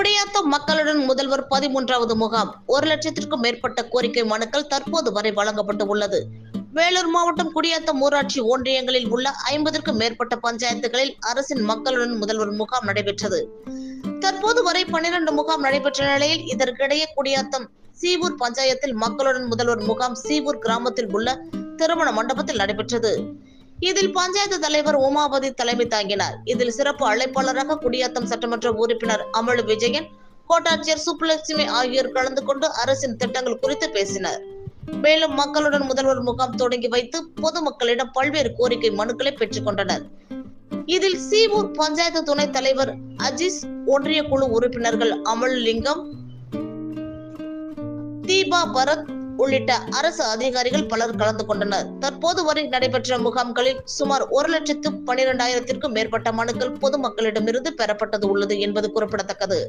குடியாத்தம் மக்களுடன் முதல்வர் பதிமூன்றாவது முகாம் ஒரு லட்சத்திற்கும் மேற்பட்ட கோரிக்கை மனுக்கள் தற்போது வரை வழங்கப்பட்டு உள்ளது. வேலூர் மாவட்டம் குடியாத்தம் ஊராட்சி ஒன்றியங்களில் உள்ள ஐம்பதற்கும் மேற்பட்ட பஞ்சாயத்துகளில் அரசின் மக்களுடன் முதல்வர் முகாம் நடைபெற்றது. தற்போது வரை பன்னிரண்டு முகாம் நடைபெற்ற நிலையில் இதற்கிடையே குடியாத்தம் சீவூர் பஞ்சாயத்தில் மக்களுடன் முதல்வர் முகாம் சீவூர் கிராமத்தில் உள்ள திருமண மண்டபத்தில் நடைபெற்றது. இதில் பஞ்சாயத்து தலைவர் உமாபதி தலைமை தாங்கினார். இதில் சிறப்பு அழைப்பாளராக குடியாத்தம் சட்டமன்ற உறுப்பினர் அமலு விஜயன் கோட்டாட்சியர் சுப்புலட்சுமி ஆகியோர் கலந்து கொண்டு அரசின் திட்டங்கள் குறித்து பேசினர். மேலும் மக்களுடன் முதல்வர் முகாம் தொடங்கி வைத்து பொதுமக்களிடம் பல்வேறு கோரிக்கை மனுக்களை பெற்றுக் கொண்டனர். இதில் சீவூர் பஞ்சாயத்து துணைத் தலைவர் அஜிஸ் ஒன்றிய குழு உறுப்பினர்கள் அமல்லிங்கம் தீபா பரத் உள்ளிட்ட அரசு அதிகாரிகள் பலர் கலந்து கொண்டனர். தற்போது வரை நடைபெற்ற முகாம்களில் சுமார் ஒரு லட்சத்து பனிரெண்டாயிரத்திற்கும் மேற்பட்ட மனுக்கள் பொதுமக்களிடமிருந்து பெறப்பட்டது உள்ளது என்பது குறிப்பிடத்தக்கது.